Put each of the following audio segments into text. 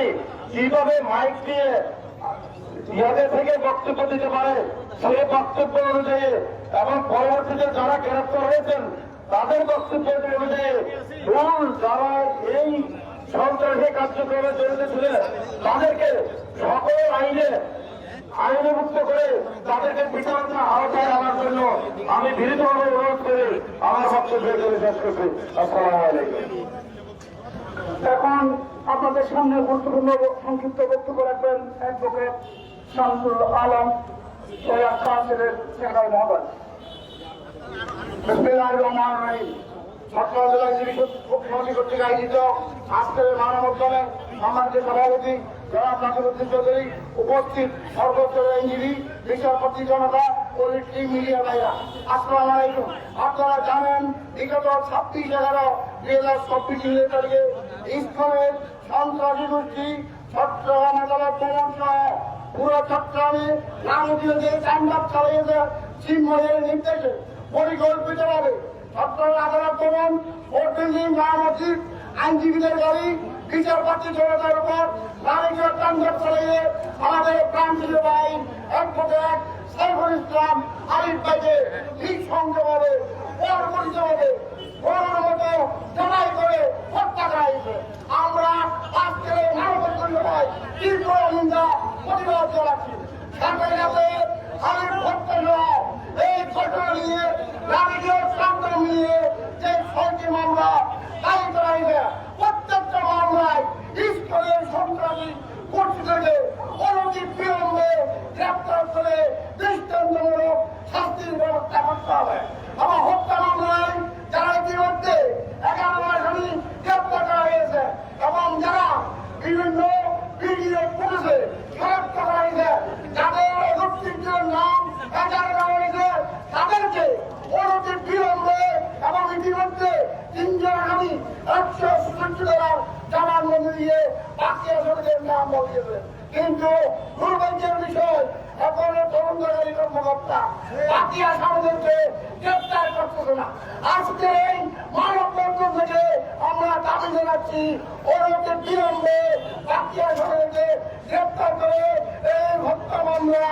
আসামি কীভাবে মাইক দিয়ে ইয়াদের থেকে বক্তব্য দিতে পারে, সেই বক্তব্য অনুযায়ী এবং পরবর্তীতে যারা গ্রেফতার হয়েছেন, তাদের বক্তব্য অনুযায়ী মূল যারা এই সন্ত্রাসী কার্যক্রমে জড়িত ছিলেন, তাদেরকে সকল আইনে আইনে মুক্ত করে তাদেরকে বিচারণা আওতায় আনার জন্য আমি বিনীতভাবে অনুরোধ করে। আমার বক্তব্য শেষ করছি। আসসালামু আলাইকুম। এখন আপনাদের সামনে গুরুত্বপূর্ণ সংক্ষিপ্ত বক্তব্য রাখবেন অ্যাডভোকেট শামসুল আলম সৈয়দ কাউন্সিলের ভাইরা। আসসালামু আলাইকুম। আপনারা জানেন, বিগত ছাব্বিশ এগারো দুই হাজার চব্বিশ তারিখে ইসলামের সন্ত্রাসী গোষ্ঠী চট্টগ্রাম আদালত ভবন সহ পুরো চট্টগ্রামে নামতীয় যে চান্দাব চালিয়েছে চিন্ময়ের নির্দেশে পরিকল্পিতভাবে চট্টগ্রাম আদালত ভবন ভোট বিল্ডিং নাম মসজিদ আইনজীবীদের গাড়ি বিচারপতি জনতার উপর চালিয়ে আমাদের প্রান্তীয় ভাই অ্যাডভোকেট সাইফুল ইসলাম, আরিফ ভাইকে ঠিক সঙ্গভাবে পরবর্তীভাবে বড় মতো জড়াই করে হত্যা করা হয়েছে আমরা আজকের এই মানববন্ধন সভায় তীব্র নিন্দা প্রতিবাদ জানাচ্ছি সাথে সাথে আরিফ হত্যা সহ এই ঘটনা নিয়ে নারীদের প্রান্ত নিয়ে যে ছয়টি মামলা দায়ী করা হয়েছে প্রত্যেকটা মামলায় ইস্কনের সন্ত্রাসী কর্তৃপক্ষকে অনতি বিলম্বে গ্রেপ্তার করে দৃষ্টান্তমূলক শাস্তির ব্যবস্থা করতে হবে আমার হত্যা মামলায় যারা ইতিমধ্যে এগারো আসামি গ্রেপ্তার করা হয়েছে এবং যারা বিভিন্ন ভিডিও পুলিশে শনাক্ত করা হয়েছে যাদের অভিযুক্তের নাম এগারো করা হয়েছে তাদেরকে অনতি বিলম্বে এবং ইতিমধ্যে তিনজন আসামি সুযোগ সত্তর জানার মধ্যে দিয়ে বাকি আসামিদের নাম বলিয়েছে কিন্তু দুর্ভাগ্যের বিষয়, এখনও তদন্তকারী কর্মকর্তা বাকি আসামিদেরকে গ্রেপ্তার করতেছে না। আজকে এই মানব থেকে আমরা দাবি জানাচ্ছি ওরকে বিলম্বে বাকি আসামিদেরকে গ্রেপ্তার করে এই হত্যা মামলা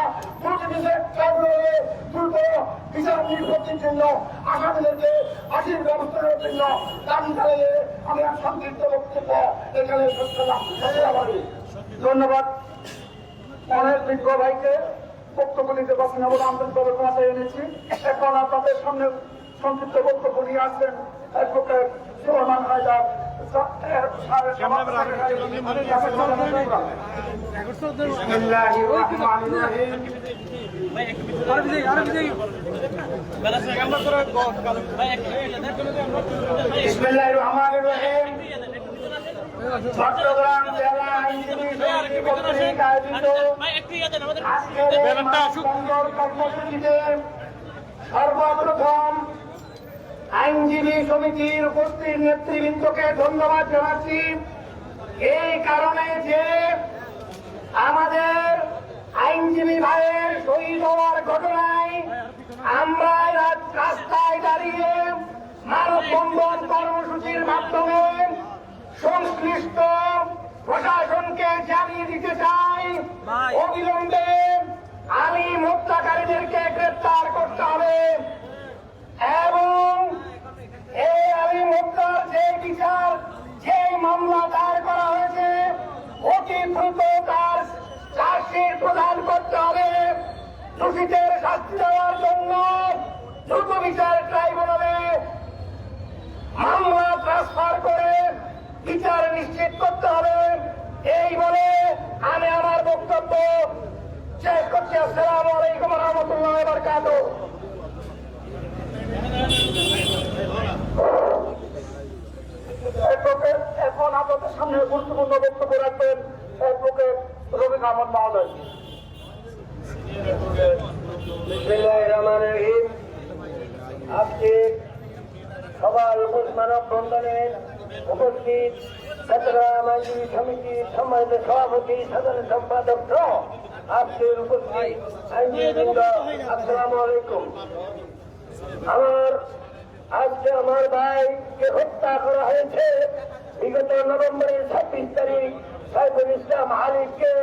বিচার ট্রাইব্যুনালে দ্রুত বিচার নিষ্পত্তির জন্য আসামিদেরকে ফাঁসির ব্যবস্থা করার জন্য দাবি জানিয়ে আমি সংক্ষিপ্ত বক্তব্য এখানে ধন্যবাদ। অনেক বিজ্ঞ ভাইকে বক্তব্য নিতে পারছেন বলে আন্তরিকভাবে ক্ষমতা এনেছি। এখন আপনাদের সামনে সংক্ষিপ্ত বক্তব্য নিয়ে আসবেন অ্যাডভোকেট সোহমান হায়দার রহিম। চট্টগ্রাম আইনজীবী সর্বপ্রথম আইনজীবী সমিতির উপস্থিত নেতৃবৃন্দকে ধন্যবাদ জানাচ্ছি। এই কারণে যে আমাদের আইনজীবী ভাইয়ের শহীদ হওয়ার ঘটনায় আমরা রাস্তায় দাঁড়িয়ে মানববন্ধন কর্মসূচির মাধ্যমে সংশ্লিষ্ট প্রশাসনকে জানিয়ে দিতে চাই অবিলম্বে আমি হত্যাকারীদেরকে গ্রেপ্তার করতে হবে। এবং এই আলী হত্যার যে বিচার যে মামলা দায়ের করা হয়েছে অতি দ্রুত তার চার্জশিট প্রদান করতে হবে। দোষীদের শাস্তি দেওয়ার জন্য দ্রুত বিচার ট্রাইব্যুনালে মামলা ট্রান্সফার করে বিচার নিশ্চিত করতে হবে। এই বলে আমি আমার বক্তব্য শেষ করছি। আসসালামু আলাইকুম রহমতুল্লাহ বরকাত এখন আপনাদের সামনে গুরুত্বপূর্ণ বক্তব্য রাখবেন অ্যাডভোকেট রবি আহমদ মহোদয়। আজকে সবার মানব বন্ধনের উপস্থিত আইনজীবী সমিতির সম্মানিত সভাপতি, সাধারণ সম্পাদক সহ আজকের উপস্থিত আইনজীবীবৃন্দ, আসসালামু আলাইকুম। আমার, আজকে আমার ভাইকে হত্যা করা হয়েছে। বিগত নভেম্বরের ছাব্বিশ তারিখ সাইফুল ইসলাম আলীকে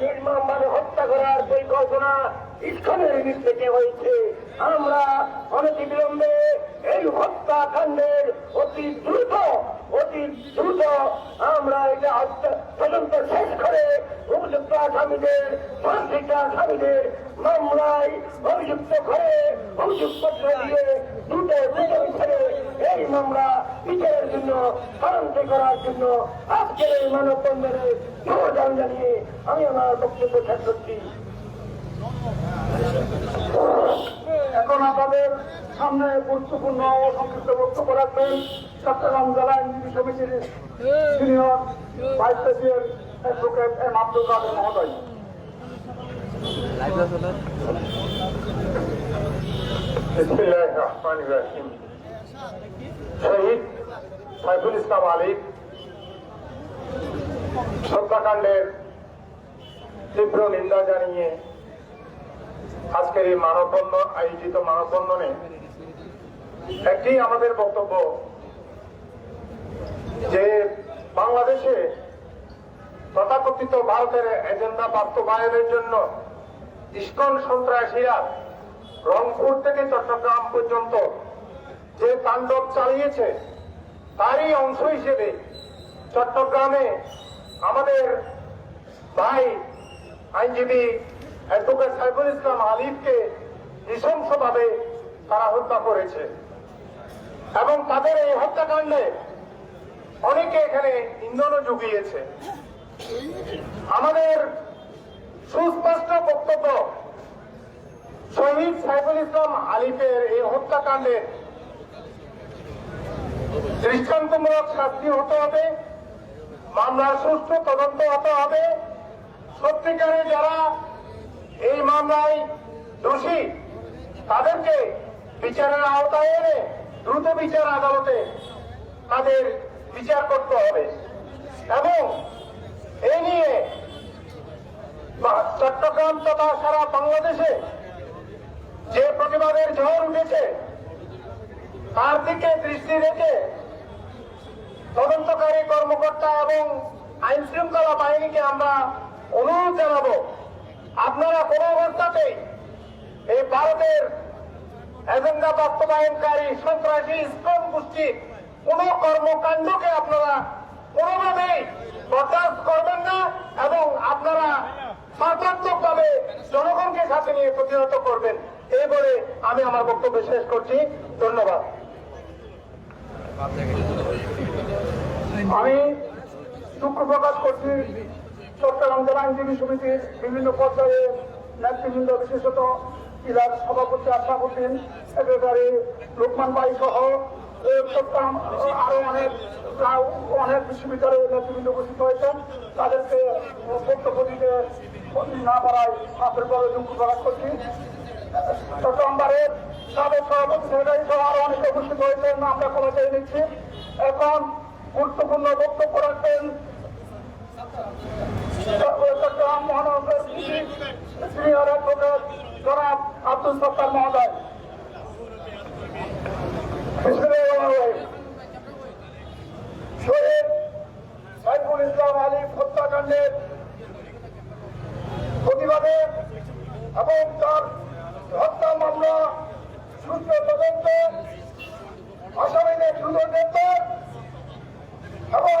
নির্মমভাবে হত্যা করার পরিকল্পনা ইস্কনের থেকে হয়েছে। আমরা অনতি বিলম্বে এই হত্যাকাণ্ডের অতি দ্রুত অতি দ্রুত আমরা এটা তদন্ত শেষ করে উপযুক্ত আসামিদের শান্তিকা আসামিদের মামলায় অভিযুক্ত করে অভিযুক্ত দিয়ে দ্রুত বিচারে এই মামলা বিচারের জন্য, তদন্ত করার জন্য আজকের এই মানববন্ধনে যোগদান জানিয়ে আমি আমার বক্তব্য শেষ করছি। এখন আপনাদের সামনে গুরুত্বপূর্ণ সংক্ষিপ্ত বক্তব্য রাখবেন চট্টগ্রাম জেলা আইনজীবী সমিতির senior vice president advocate M Abdul Kader মহোদয়। সাইফুল ইসলাম আলী হত্যাকাণ্ডের তীব্র নিন্দা জানিয়ে আজকের এই মানববন্ধন, আয়োজিত মানববন্ধনে একটি আমাদের বক্তব্য যে বাংলাদেশে তথাকথিত ভারতের এজেন্ডা বাস্তবায়নের জন্য ইস্কন সন্ত্রাসীরা রংপুর থেকে চট্টগ্রাম পর্যন্ত যে তাণ্ডব চালিয়েছে, তারই অংশ হিসেবে চট্টগ্রামে আমাদের ভাই আইনজীবী অ্যাডভোকেট সাইফুল ইসলাম আলিফকে নৃশংসভাবে তারা হত্যা করেছে। এবং তাদের এই হত্যাকাণ্ডে অনেকে এখানে ইন্ধনও জুগিয়েছে। আমাদের সুস্পষ্ট বক্তব্য, শহীদ সাইফুল ইসলাম আলিফের এই হত্যাকাণ্ডের দৃষ্টান্তমূলক শাস্তি হতে হবে, মামলার সুষ্ঠু তদন্ত হতে হবে। সত্যিকারে যারা এই মামলায় দোষী। তাদেরকে বিচারের আওতায় এনে দ্রুত বিচার আদালতে তাদের বিচার করতে হবে। এবং এই নিয়ে চট্টগ্রাম তথা সারা বাংলাদেশে যে প্রতিবাদের ঝড় উঠেছে, তার দিকে দৃষ্টি রেখে তদন্তকারী কর্মকর্তা এবং আইন শৃঙ্খলা বাহিনীকে আমরা অনুরোধ জানাব। আপনারা কোন অবস্থাতেই এই ভারতের এজেন্ডা বাস্তবায়নকারী সন্ত্রাসী ইস্কন গোষ্ঠীর কোন কর্মকাণ্ডকে আপনারা কোনোভাবেই বরদাস্ত করবেন না এবং আপনারা সার্বাত্মকভাবে জনগণকে সাথে নিয়ে প্রতিহত করবেন। এই বলে আমি আমার বক্তব্য শেষ করছি। ধন্যবাদ। আমি দুঃখ প্রকাশ করছি চট্টগ্রাম জেলা আইনজীবী সমিতির বিভিন্ন পর্যায়ে নেতৃবৃন্দ, বিশেষত জেলার সভাপতি আশরাফুদ্দিন সেক্রেটারি লোকমান বাই সহ চট্টগ্রাম আরও অনেক অনেক বিশ্ববিদ্যালয়ের নেতৃবৃন্দ উপস্থিত হয়েছেন। তাদেরকে বক্তব্য দিতে না পারায় আন্তরিকভাবে দুঃখ প্রকাশ করছি। চট্টগ্রামের সাবেক সভাপতি সেক্রেটারি সহ আরও অনেকে উপস্থিত হয়েছেন, আমরা ক্ষমা চেয়ে নিচ্ছি। এখন গুরুত্বপূর্ণ বক্তব্য রাখবেন মহানগর সিনিয়র অ্যাডভোকেট জনাব আব্দুল সত্তার মহোদয় শহীদ সাইফুল ইসলাম আলী হত্যাকাণ্ডের প্রতিবাদে এবং তার হত্যা মামলা সুস্থ তদন্ত আসামিদের দ্রুত গ্রেপ্তার এবং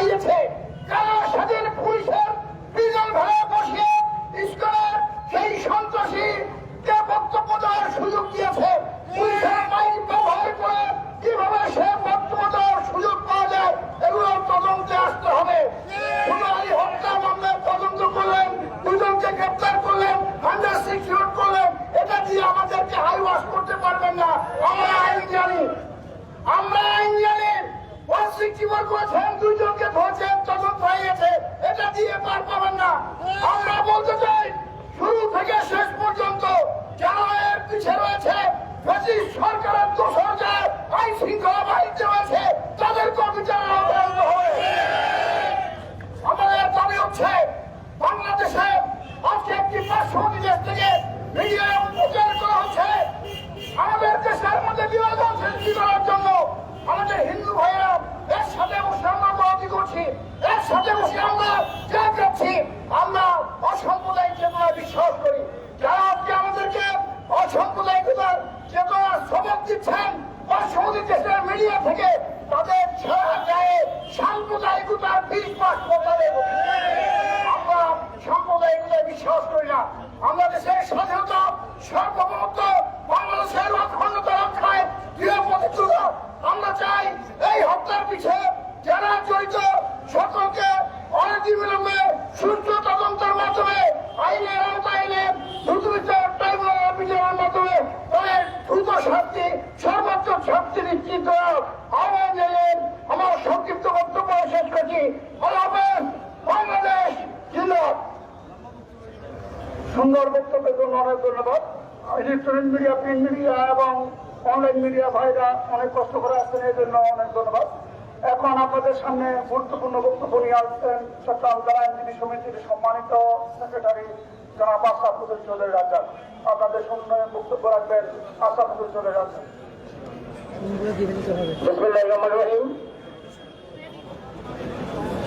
পাইয়েছে তাদেরকে বিচার হবে আমাদের দাবি হচ্ছে বাংলাদেশে আজকে একটি পার্শ্ববর্তী থেকে মিডিয়ায় করা হচ্ছে। আমাদের দেশের মধ্যে বিনোদন সৃষ্টি করার জন্য? আমাদের হিন্দু ভাইয়েরা এর সাথে বসে আমরা গতি করছি এর সাথে বসে আমরা ত্যাগ রাখছি আমরা অসাম্প্রদায়িক চেতনায় বিশ্বাস করি। যারা আজকে আমাদেরকে অসাম্প্রদায়িকতার চেতনার সবক দিচ্ছেন পার্শ্ববর্তী দেশের মিডিয়া থেকে তাদের ছেঁড়া গায়ে সাম্প্রদায়িকতার বীজ পাস করতে আমরা সাম্প্রদায়িকতায় বিশ্বাস করি না। আমরা দেশের স্বাধীনতা, সার্বভৌমত্ব, বাংলাদেশের অখণ্ডতা রক্ষায় দৃঢ় প্রতিশ্রুত। আমরা চাই এই হত্যার পিছিয়ে যারা জড়িত সকলকে অনতিবিলম্বে সুস্থ তদন্তের মাধ্যমে আইনের আওতায় এনে দ্রুত বিচার ট্রাইব্যুনালের বিচারের মাধ্যমে তাদের দ্রুত শাস্তি সর্বোচ্চ শাস্তি নিশ্চিত করার আহ্বান জানিয়ে আমার সংক্ষিপ্ত বক্তব্য বাংলাদেশ জিন্দাবাদ। সুন্দর বক্তব্যের জন্য অনেক ধন্যবাদ। ইলেকট্রনিক মিডিয়া প্রিন্ট মিডিয়া এবং অনলাইন মিডিয়া ভাইরা অনেক কষ্ট করে আসছেন এই জন্য অনেক ধন্যবাদ। এখন আপনাদের সামনে গুরুত্বপূর্ণ বক্তব্য নিয়ে আসছেন চট্টগ্রাম জেলা আইনজীবী সমিতির সম্মানিত সেক্রেটারি জনাব আশরাফুদ্দিন চৌধুরী রাজ্জাক। আপনাদের সামনে বক্তব্য রাখবেন চৌধুরী রাজ্জাক। বিসমিল্লাহির রহমানির রহিম।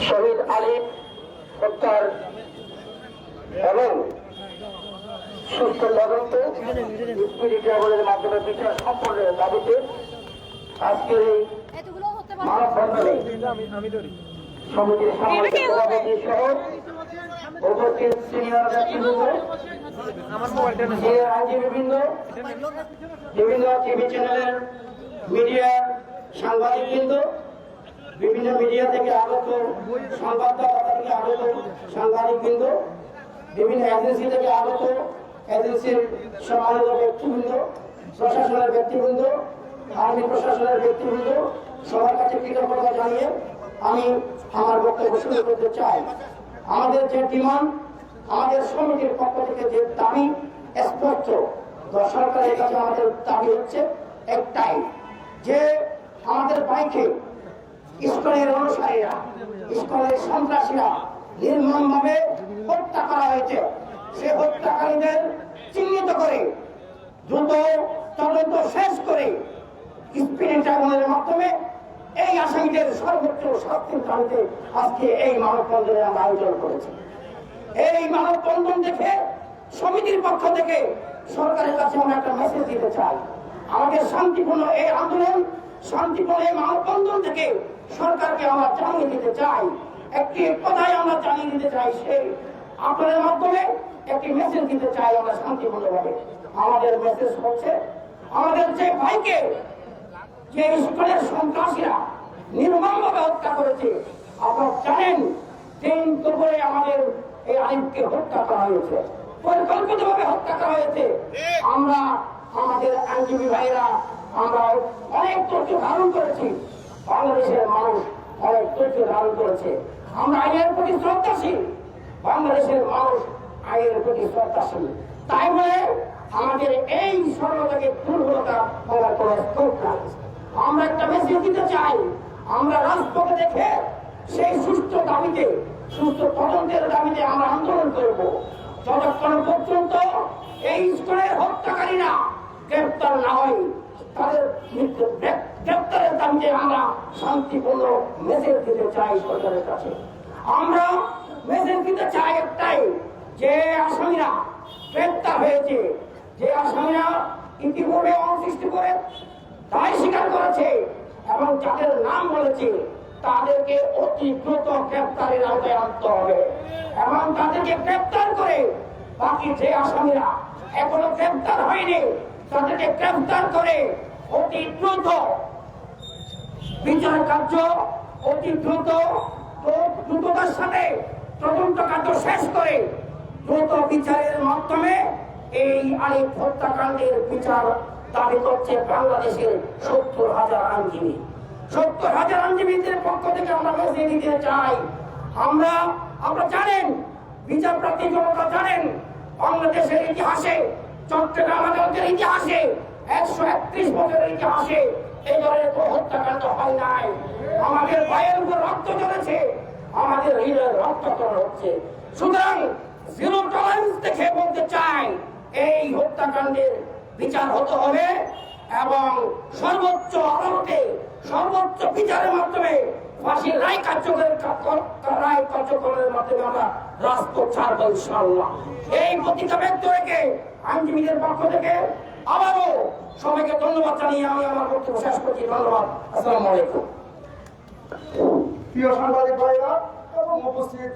শহীদ আলিফ হত্যার এবং সুস্থ তদন্ত ট্রাভেলের মাধ্যমে বিচার সম্পর্কের দাবিতে আজকের এই মানববন্ধনে সমিতির সম্মানিত সভাপতি সহ উপস্থিত সিনিয়র ব্যক্তিবৃন্দ আইনজীবীবৃন্দ বিভিন্ন টিভি চ্যানেলের মিডিয়া সাংবাদিকবৃন্দ বিভিন্ন মিডিয়া থেকে আগত সংবাদদাতা থেকে আগত সাংবাদিকবৃন্দ বিভিন্ন এজেন্সি থেকে আগত এজেন্সির সম্মানিত ব্যক্তিবৃন্দ, প্রশাসনের ব্যক্তিবৃন্দ, আর্মি প্রশাসনের ব্যক্তিবৃন্দ, সবার কাছে কৃতজ্ঞতা জানিয়ে আমি আমার বক্তব্য শুরু করতে চাই। আমাদের যে ডিমান্ড, আমাদের সমিতির পক্ষ থেকে যে দাবি স্পষ্ট সরকারের কাছে আমাদের দাবি হচ্ছে একটাই, যে আমাদের বাইকে স্কুলের অনুসারীরা, স্কুলের সন্ত্রাসীরা নির্মমভাবে হত্যা করা হয়েছে। সে হত্যাকারীদের চিহ্নিত করে, দ্রুত তদন্ত শেষ করে স্পিরিট ট্রাইব্যুনালের মাধ্যমে এই আসামিদের সর্বোচ্চ শাস্তির দাবিতে আজকে এই মানববন্ধনের আমরা আয়োজন করেছি। এই মানববন্ধন দেখে, সমিতির পক্ষ থেকে সরকারের কাছে আমরা একটা মেসেজ দিতে চাই। আমাদের শান্তিপূর্ণ এই আন্দোলন শান্তিপূর্ণ মানববন্ধন থেকে সরকারকে আমরা জানিয়ে দিতে চাই। একটি কথাই আমরা জানিয়ে দিতে চাই সেই আপনাদের মাধ্যমে একটি মেসেজ দিতে চাই আমরা শান্তিপূর্ণভাবে। আমাদের মেসেজ হচ্ছে আমাদের যে ভাইকে যে স্কুলের সন্ত্রাসীরা নির্মমভাবে হত্যা করেছে আপনারা জানেন দিন দুপুরে আমাদের এই আইনকে হত্যা করা হয়েছে। পরিকল্পিতভাবে হত্যা করা হয়েছে। আমরা আমাদের আইনজীবী ভাইরা আমরা অনেক তথ্য ধারণ করেছি। বাংলাদেশের মানুষ অনেক তথ্য ধারণ করেছে। আমরা আইনের প্রতি শ্রদ্ধাশীল। বাংলাদেশের মানুষ আইনের প্রতি শ্রদ্ধাশীল। তাই বলে আমাদের এই সরলতাকে দুর্বলতা করার কোনো স্কোপ আমরা একটা মেসেজ দিতে চাই। আমরা রাজপথে দেখে সেই সুস্থ দাবিতে, সুস্থ তদন্তের দাবিতে আমরা আন্দোলন করব। যতক্ষণ পর্যন্ত এই স্কুলের হত্যাকারীরা গ্রেপ্তার না হয় তাদের গ্রেপ্তারের দাবিতে আমরা শান্তিপূর্ণ মেসেজ দিতে চাই সরকারের কাছে। আমরা মেসেজ দিতে চাই একটাই, যে আসামিরা গ্রেপ্তার হয়েছে, যে আসামিরা ইতিপূর্বে অসৃষ্টি করে দায় স্বীকার করেছে এবং যাদের নাম বলেছে, তাদেরকে অতি দ্রুত গ্রেপ্তারের আওতায় আনতে হবে। এবং তাদেরকে গ্রেপ্তার করে বাকি যে আসামিরা এখনও গ্রেপ্তার হয়নি, তাদেরকে গ্রেপ্তার করে অতি দ্রুত বিচার কার্য, অতি দ্রুত দ্রুততার সাথে তদন্ত কার্য শেষ করে দ্রুত বিচারের মাধ্যমে এই আলিফ হত্যাকাণ্ডের বিচার দাবি করছে বাংলাদেশের সত্তর হাজার আইনজীবী। সত্তর হাজার আইনজীবীদের পক্ষ থেকে আমরা মেসেজ দিতে চাই। আমরা আমরা জানেন বিচার প্রার্থী জনতা জানেন, বাংলাদেশের ইতিহাসে, চট্টগ্রাম আদালতের ইতিহাসে একশো একত্রিশ বছরের ইতিহাসে এই ধরনের কোনো হত্যাকাণ্ড হয় নাই। আমাদের পায়ের উপর রক্ত চলেছে, আমাদের হৃদয়ের রক্তকরণ হচ্ছে। সুতরাং জিরো টলারেন্স দেখে বলতে চাই, এই হত্যাকাণ্ডের বিচার হতে হবে এবং সর্বোচ্চ আদালতে সর্বোচ্চ বিচারের মাধ্যমে ফাঁসির রায় কার্যকরের রায় কার্যকরের মাধ্যমে আমরা রাজপথ ছাড়বো ইনশাল্লাহ এই প্রতিজ্ঞা ব্যক্ত রেখে আইনজীবীদের পক্ষ থেকে আবারও সবাইকে ধন্যবাদ জানিয়ে আমি আমার বক্তব্য শেষ করছি। ধন্যবাদ। আসসালামু আলাইকুম। প্রিয় সাংবাদিক ভাইরা এবং উপস্থিত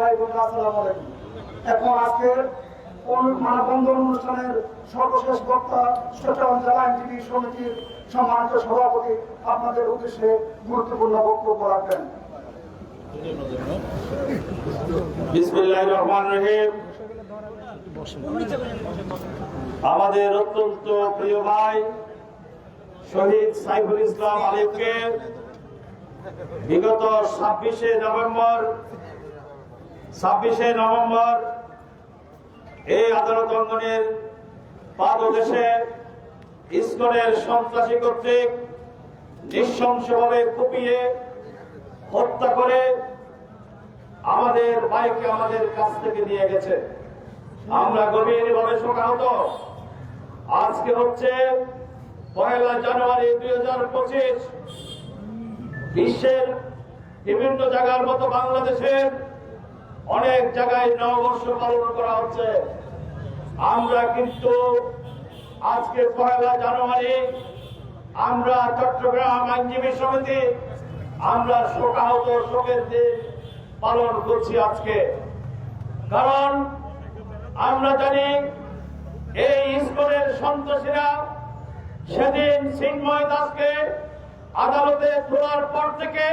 ভাই বোনেরা আসসালামু আলাইকুম। এখন আজকের মানববন্ধন অনুষ্ঠানের সর্বশেষ বক্তা চট্টগ্রাম জেলা আইনজীবী সমিতির সম্মানিত সভাপতি আপনাদের উদ্দেশ্যে গুরুত্বপূর্ণ বক্তব্য রাখবেন। বিসমিল্লাহ রহমান রহিম। আমাদের অত্যন্ত প্রিয় ভাই শহীদ সাইফুল ইসলাম আলিফকে বিগত ছাব্বিশে নভেম্বর ছাব্বিশে নভেম্বর এই আদালত অঙ্গনের পাদদেশে ইস্কনের সন্ত্রাসী কর্তৃক নৃশংসভাবে কুপিয়ে হত্যা করে আমাদের ভাইকে আমাদের কাছ থেকে নিয়ে গেছে। আমরা গভীরভাবে শোকাহত। আজকে হচ্ছে পয়লা জানুয়ারি দুই হাজার পঁচিশ। বিশ্বের বিভিন্ন জায়গার মতো বাংলাদেশের অনেক জায়গায় নববর্ষ পালন করা হচ্ছে। আমরা কিন্তু আজকে পয়লা জানুয়ারি, আমরা চট্টগ্রাম আইনজীবী সমিতি, আমরা শোকাহত শোকের দিন পালন করছি আজকে। কারণ আমরা জানি এই স্কুলের সন্ত্রাসীরা সেদিন চিন্ময় দাসকে আদালতে তোলার পর থেকে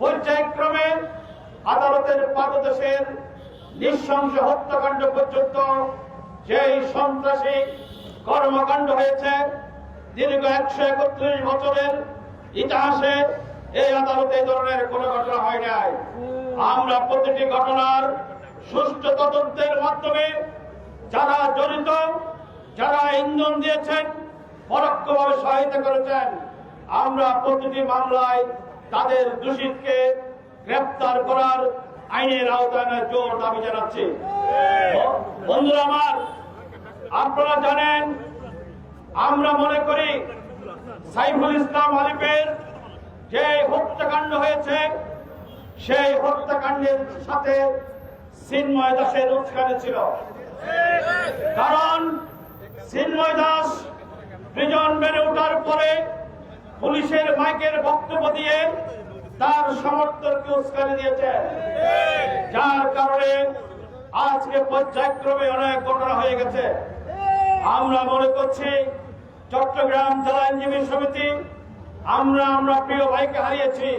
পর্যায়ক্রমে আদালতের পাদদেশের নৃশংস হত্যাকাণ্ড পর্যন্ত যেই সন্ত্রাসী কর্মকাণ্ড হয়েছে, দীর্ঘ একশো একত্রিশ বছরের ইতিহাসে এই আদালতে ধরনের কোনো ঘটনা হয় নাই। আমরা প্রতিটি ঘটনার সুষ্ঠু তদন্তের মাধ্যমে যারা জড়িত, যারা ইন্ধন দিয়েছেন, পরোক্ষভাবে সহায়তা করেছেন, আমরা প্রতিটি মামলায় তাদের দোষীকে গ্রেপ্তার করার আইনের আওতায় জোর দাবি জানাচ্ছি। বন্ধুরা আমার, আপনারা জানেন, আমরা মনে করি সাইফুল ইসলাম আলিফের যে হত্যাকাণ্ড হয়েছে, সেই হত্যাকাণ্ডের সাথে চিন্ময় দাসের উৎসাহে ছিল। কারণ চিন্ময় দাস প্রিজন বেড়ে ওঠার পরে পুলিশের মাইকের বক্তব্য দিয়ে তার সমর্থককে উস্কানি দিয়েছে যার কারণে আজকে পর্যায়ক্রমে অনেক ঘটনা হয়ে গেছে। আমরা মনে করছি চট্টগ্রাম জেলা আইনজীবী সমিতি, আমরা আমরা প্রিয় ভাইকে হারিয়েছি,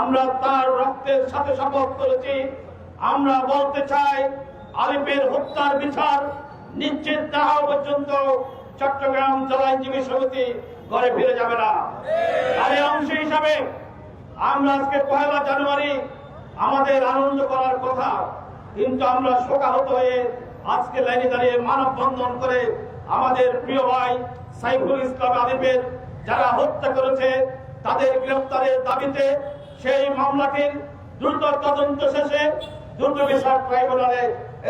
আমরা তার রক্তের সাথে শপথ করেছি। আমরা বলতে চাই আলিফের হত্যার বিচার নিশ্চিত না হওয়া পর্যন্ত চট্টগ্রাম জেলা আইনজীবী সমিতি ঘরে ফিরে যাবে না। আর অংশ হিসাবে আমরা আজকে পয়লা জানুয়ারি আমাদের আনন্দ করার কথা, কিন্তু আমরা শোকাহত হয়ে আজকে লাইনে দাঁড়িয়ে মানববন্ধন করে আমাদের প্রিয় ভাই সাইফুল ইসলাম আলিফের যারা হত্যা করেছে, তাদের গ্রেফতারের দাবিতে সেই মামলাটির দ্রুত তদন্ত শেষে দ্রুত বিচার ট্রাইব্যুনালে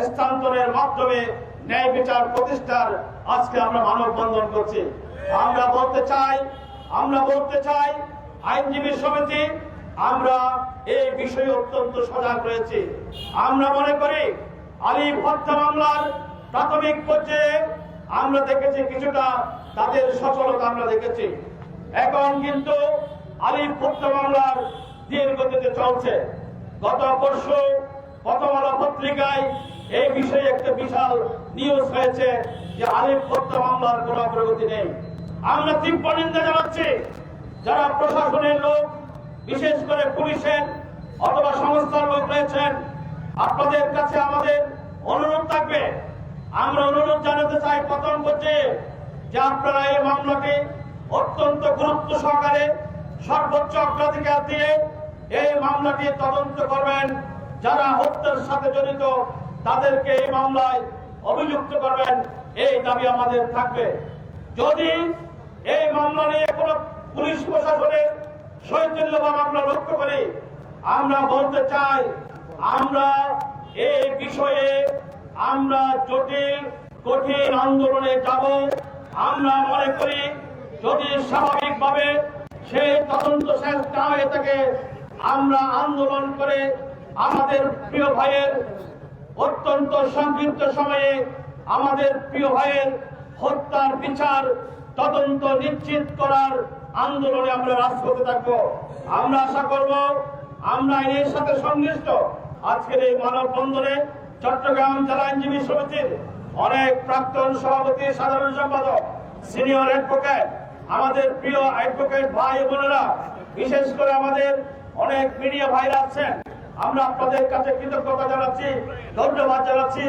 স্থানান্তরের মাধ্যমে ন্যায় বিচার প্রতিষ্ঠার আজকে আমরা মানববন্ধন করছি। আমরা বলতে চাই, আমরা বলতে চাই, আইনজীবী সমিতি, আমরা এই বিষয়ে অত্যন্ত সজাগ রয়েছি। আমরা মনে করি আলিফ হত্যা মামলার প্রাথমিক পর্যায়ে আমরা দেখেছি কিছুটা তাদের সফলতা আমরা দেখেছি। এখন কিন্তু আলিফ হত্যা মামলার ধীর গতিতে চলছে। গত পরশু প্রথমআলো পত্রিকায় এই বিষয়ে একটা বিশাল নিউজ হয়েছে যে আলিফ হত্যা মামলার কোনো অগ্রগতি নেই। আমরা তীব্র নিন্দা জানাচ্ছি যারা প্রশাসনের লোক, বিশেষ করে পুলিশের অথবা সংস্থার লোক রয়েছেন, আপনাদের কাছে আমাদের অনুরোধ থাকবে। আমরা অনুরোধ জানাতে চাই প্রথম পর্যায়ে যে আপনারা এই মামলাকে অত্যন্ত গুরুত্ব সহকারে সর্বোচ্চ অগ্রাধিকার দিয়ে এই মামলাটি তদন্ত করবেন। যারা হত্যার সাথে জড়িত তাদেরকে এই মামলায় অভিযুক্ত করবেন, এই দাবি আমাদের থাকবে। যদি এই মামলা নিয়ে কোন পুলিশ প্রশাসনের শৈথল্যভাব আমরা লক্ষ্য করি, আমরা বলতে চাই, আমরা এই বিষয়ে আমরা জটিল, কঠিন আন্দোলনে যাব। আমরা মনে করি, যদি স্বাভাবিকভাবে সেই তদন্ত শেষ না হয়ে থাকে, আমরা আন্দোলন করে আমাদের প্রিয় ভাইয়ের অত্যন্ত সংক্ষিপ্ত সময়ে আমাদের প্রিয় ভাইয়ের হত্যার বিচার তদন্ত নিশ্চিত করার আন্দোলনে আমরা রাজপথে থাকব। আমরা আশা করব, আমরা এর সাথে সংশ্লিষ্ট আজকের এই মানববন্ধনে চট্টগ্রাম জেলা আইনজীবী সমিতির অনেক প্রাক্তন সভাপতি, সাধারণ সম্পাদক, সিনিয়র অ্যাডভোকেট, আমাদের প্রিয় অ্যাডভোকেট ভাই বোনেরা, বিশেষ করে আমাদের অনেক মিডিয়া ভাইরা আছেন। আমরা আপনাদের কাছে কৃতজ্ঞতা জানাচ্ছি ধন্যবাদ জানাচ্ছি।